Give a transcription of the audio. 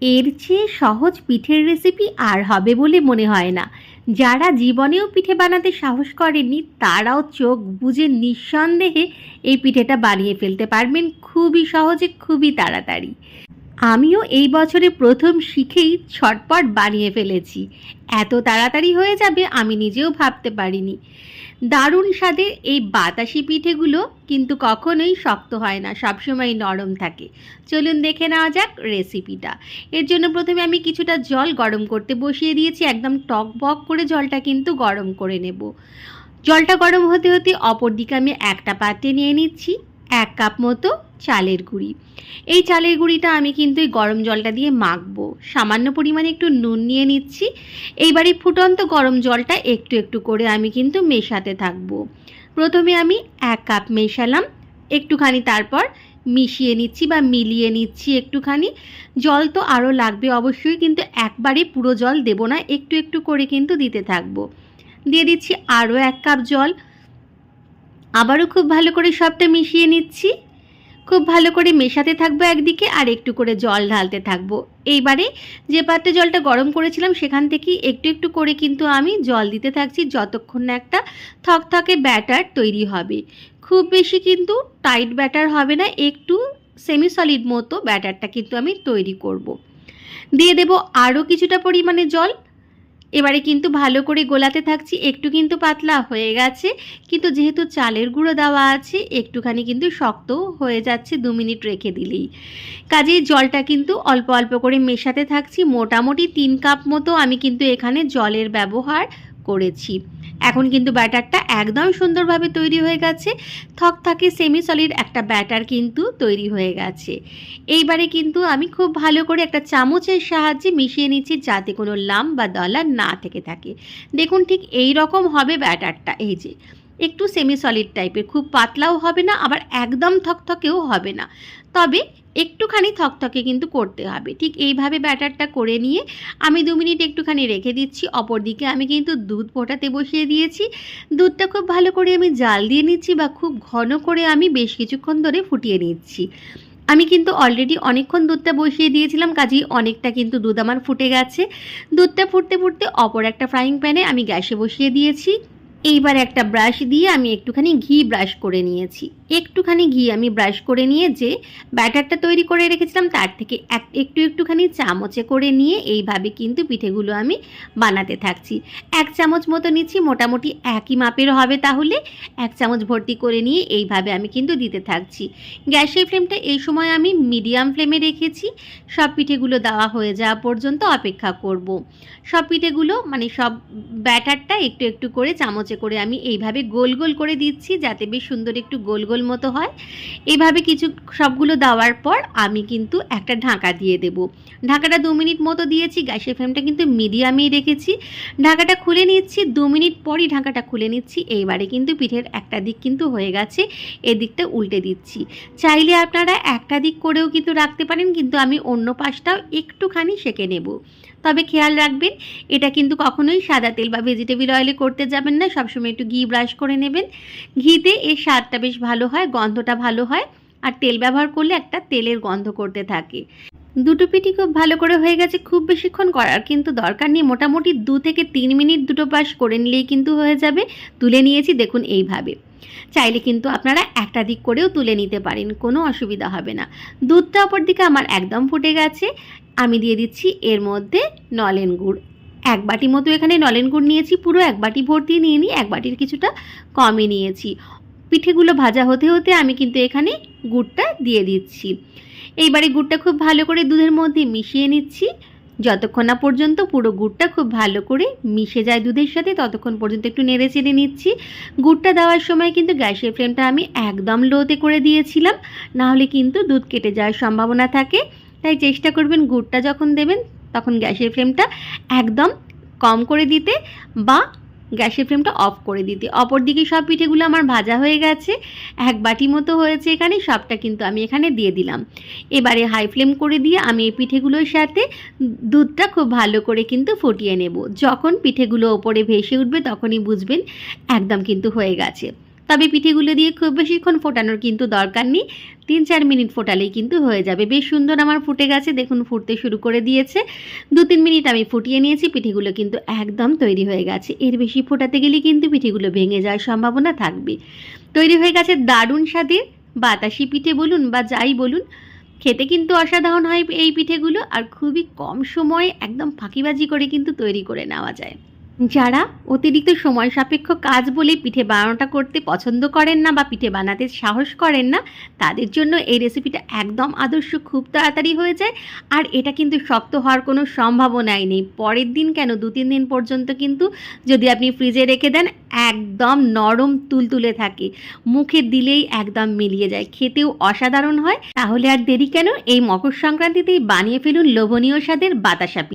এর চেয়ে সহজ পিঠের রেসিপি আর হবে বলে মনে হয় না। যারা জীবনেও পিঠে বানাতে সাহস করেনি তারাও চোখ বুঝে নিঃসন্দেহে এই পিঠেটা বানিয়ে ফেলতে পারবেন খুবই সহজে, খুবই তাড়াতাড়ি। আমিও এই বছরে প্রথম শিখেই ছটপট বানিয়ে ফেলেছি। এত তাড়াতাড়ি হয়ে যাবে আমি নিজেও ভাবতে পারিনি। দারুণ স্বাদের এই বাতাসি পিঠেগুলো কিন্তু কখনোই শক্ত হয় না, সবসময় নরম থাকে। চলুন দেখে নেওয়া যাক রেসিপিটা। এর জন্য প্রথমে আমি কিছুটা জল গরম করতে বসিয়ে দিয়েছি, একদম টক বক করে জলটা কিন্তু গরম করে নেব। জলটা গরম হতে হতে অপর দিকে আমি একটা পাত্রে নিয়ে নিচ্ছি, এক কাপ মতো চালের গুঁড়ি। এই চালের গুঁড়িটা আমি কিন্তু এই গরম জলটা দিয়ে মাখবো। সামান্য পরিমাণে একটু নুন নিয়ে নিচ্ছি। এইবারে ফুটন্ত গরম জলটা একটু একটু করে আমি কিন্তু মেশাতে থাকব। প্রথমে আমি এক কাপ মেশালাম। একটুখানি তারপর মিশিয়ে নিচ্ছি বা মিলিয়ে নিচ্ছি একটুখানি। জল তো আরও লাগবে অবশ্যই, কিন্তু একবারে পুরো জল দেব না, একটু একটু করে কিন্তু দিতে থাকব। দিয়ে দিচ্ছি আরও এক কাপ জল। আবারও খুব ভালো করে সবটা মিশিয়ে নিচ্ছি। খুব ভালো করে মেশাতে থাকব একদিকে আর একটু করে জল ঢালতে থাকব এইবারে যে পাত্রে জলটা গরম করেছিলাম সেখান থেকে একটু একটু করে কিন্তু আমি জল দিতে থাকছি যতক্ষণ না একটা থকথকে ব্যাটার তৈরি হবে খুব বেশি কিন্তু টাইট ব্যাটার হবে না, একটু সেমি সলিড মতো ব্যাটারটা কিন্তু আমি তৈরি করব। দিয়ে দেব আরও কিছুটা পরিমাণে জল এবারে কিন্তু ভালো করে গোলাতে থাকছি, একটু কিন্তু পাতলা হয়ে গেছে, কিন্তু যেহেতু চালের গুঁড়ো দেওয়া আছে, একটুখানি কিন্তু শক্ত হয়ে যাচ্ছে, দু মিনিট রেখে দিলেই। কাজেই জলটা কিন্তু অল্প অল্প করে মেশাতে থাকছি, মোটামুটি তিন কাপ মতো আমি কিন্তু এখানে জলের ব্যবহার করেছি। এখন কিন্তু ব্যাটারটা একদম সুন্দরভাবে তৈরি হয়ে গেছে। থকথকে সেমি সলিড একটা ব্যাটার কিন্তু তৈরি হয়ে গেছে। এইবারে কিন্তু আমি খুব ভালো করে একটা চামচের সাহায্যে মিশিয়ে নিচ্ছি যাতে কোনো লাম বা দলা না থেকে থাকে। দেখুন ঠিক এই রকম হবে ব্যাটারটা। এই যে, একটু সেমি সলিড টাইপের খুব পাতলাও হবে না, আবার একদম থকথকেও হবে না। তবে একটুখানি থকথকে কিন্তু করতে হবে। ঠিক এইভাবে ব্যাটারটা করে নিয়ে আমি দু মিনিট একটুখানি রেখে দিচ্ছি অপর দিকে আমি কিন্তু দুধ ফোটাতে বসিয়ে দিয়েছি। দুধটা খুব ভালো করে আমি জাল দিয়ে নিচ্ছি বা খুব ঘন করে আমি বেশ কিছুক্ষণ ধরে ফুটিয়ে নিচ্ছি। আমি কিন্তু অলরেডি অনেকক্ষণ দুধটা বসিয়ে দিয়েছিলাম, কাজেই অনেকটা কিন্তু দুধ আমার ফুটে গেছে। দুধটা ফুটতে ফুটতে অপর একটা ফ্রাইং প্যানে আমি গ্যাসে বসিয়ে দিয়েছি। এইবার একটা ব্রাশ দিয়ে আমি একটুখানি ঘি ব্রাশ করে নিয়েছি। একটুখানি ঘি আমি ব্রাশ করে নিয়ে যে ব্যাটারটা তৈরি করে রেখেছিলাম, তার থেকে এক, একটু একটুখানি চামচে করে নিয়ে এইভাবে কিন্তু পিঠেগুলো আমি বানাতে থাকছি। এক চামচ মতো নিচ্ছি, মোটামুটি একই মাপের হবে তাহলে। এক চামচ ভর্তি করে নিয়ে এইভাবে আমি কিন্তু দিতে থাকছি। গ্যাসের ফ্লেমটা এই সময় আমি মিডিয়াম ফ্লেমে রেখেছি। সব পিঠেগুলো দেওয়া হয়ে যাওয়া পর্যন্ত অপেক্ষা করব। সব পিঠেগুলো মানে সব ব্যাটারটা একটু একটু করে চামচে করে আমি এইভাবে গোল গোল করে দিচ্ছি, যাতে বেশ সুন্দর একটু গোল গোল মতো হয়। এইভাবে কিছু সবগুলো দেওয়ার পর আমি কিন্তু একটা ঢাকা দিয়ে দেব। ঢাকাটা দু মিনিট মতো দিয়েছি, গ্যাসের ফ্লেমটা কিন্তু মিডিয়ামেই রেখেছি। ঢাকাটা খুলে নিচ্ছি, দু মিনিট পরই ঢাকাটা খুলে নিচ্ছি। এইবারে কিন্তু পিঠের একটা দিক কিন্তু হয়ে গেছে, এদিকটা উল্টে দিচ্ছি। চাইলে আপনারা একটা দিক করেও কিন্তু রাখতে পারেন, কিন্তু আমি অন্য পাশটাও একটুখানি সেঁকে নেব। তবে খেয়াল রাখবেন, এটা কিন্তু কখনোই সাদা তেল বা ভেজিটেবিল অয়েলে করতে যাবেন না, সবসময় একটু ঘি ব্রাশ করে নেবেন। ঘিতে এর স্বাদটা বেশ ভালো হয়, গন্ধটা ভালো হয়, আর তেল ব্যবহার করলে একটা তেলের গন্ধ করতে থাকে। দুটো পিঠি খুব ভালো করে হয়ে গেছে, খুব বেশিক্ষণ করার কিন্তু দরকার নেই, মোটামুটি দু থেকে তিন মিনিট দুটো পাশ করে নিলেই কিন্তু হয়ে যাবে, তুলে নিয়েছি দেখুন এইভাবে। চাইলে কিন্তু আপনারা একটা দিক করেও তুলে নিতে পারেন, কোনো অসুবিধা হবে না। দুধটা অপর দিকে আমার একদম ফুটে গেছে আমি দিয়ে দিচ্ছি এর মধ্যে নলেন গুড়। এক বাটি মতো এখানে নলেন গুড় নিয়েছি, পুরো এক বাটি ভর্তি নিয়ে নিই এক বাটির কিছুটা কমই নিয়েছি। পিঠেগুলো ভাজা হতে হতে আমি কিন্তু এখানে গুড়টা দিয়ে দিচ্ছি। এইবারে গুড়টা খুব ভালো করে দুধের মধ্যে মিশিয়ে নিচ্ছি। যতক্ষণ না পর্যন্ত পুরো গুড়টা খুব ভালো করে মিশে যায় দুধের সাথে, ততক্ষণ পর্যন্ত একটু নেড়ে চেড়ে নিচ্ছি। গুড়টা দেওয়ার সময় কিন্তু গ্যাসের ফ্লেমটা আমি একদম লোতে করে দিয়েছিলাম। নাহলে কিন্তু দুধ কেটে যাওয়ার সম্ভাবনা থাকে। তাই চেষ্টা করবেন গুড়টা যখন দেবেন, তখন গ্যাসের ফ্লেমটা একদম কম করে দিতে বা গ্যাসের ফ্লেমটা অফ করে দিতে। অপর দিকে সব পিঠেগুলো আমার ভাজা হয়ে গেছে, এক বাটি মতো হয়েছে এখানে, সবটা কিন্তু আমি এখানে দিয়ে দিলাম। এবারে হাই ফ্লেম করে দিয়ে আমি এই পিঠেগুলোর সাথে দুধটা খুব ভালো করে কিন্তু ফুটিয়ে নেব। যখন পিঠেগুলো ওপরে ভেসে উঠবে তখনই বুঝবেন একদম কিন্তু হয়ে গেছে। তবে পিঠেগুলো দিয়ে খুব বেশিক্ষণ ফোটানোর কিন্তু দরকার নেই। তিন চার মিনিট ফোটালেই কিন্তু হয়ে যাবে। বেশ সুন্দর আমার ফুটে গেছে। দেখুন, ফুটতে শুরু করে দিয়েছে। দু তিন মিনিট আমি ফুটিয়ে নিয়েছি। পিঠেগুলো কিন্তু একদম তৈরি হয়ে গেছে। এর বেশি ফোটাতে গেলে কিন্তু পিঠেগুলো ভেঙে যাওয়ার সম্ভাবনা থাকবে। তৈরি হয়ে গেছে দারুণ স্বাদের বাতাসি পিঠে বলুন বা যাই বলুন। খেতে কিন্তু অসাধারণ হয় এই পিঠেগুলো। আর খুবই কম সময়ে একদম ফাঁকিবাজি করে কিন্তু তৈরি করে নেওয়া যায়। যারা অতিরিক্ত সময় সাপেক্ষ কাজ বলে পিঠে বানানোটা করতে পছন্দ করেন না বা পিঠে বানাতে সাহস করেন না, তাদের জন্য এই রেসিপিটা একদম আদর্শ, খুব তাড়াতাড়ি হয়ে যায়। আর এটা কিন্তু শক্ত হওয়ার কোনো সম্ভাবনাই নেই। পরের দিন কেন দু তিন দিন পর্যন্ত কিন্তু যদি আপনি ফ্রিজে রেখে দেন, একদম নরম তুলতুলে থাকে। মুখে দিলেই একদম মিলিয়ে যায়। খেতেও অসাধারণ হয়। তাহলে আর দেরি কেন? এই মকর সংক্রান্তিতেই বানিয়ে ফেলুন লোভনীয় স্বাদের বাতাসা পিঠে।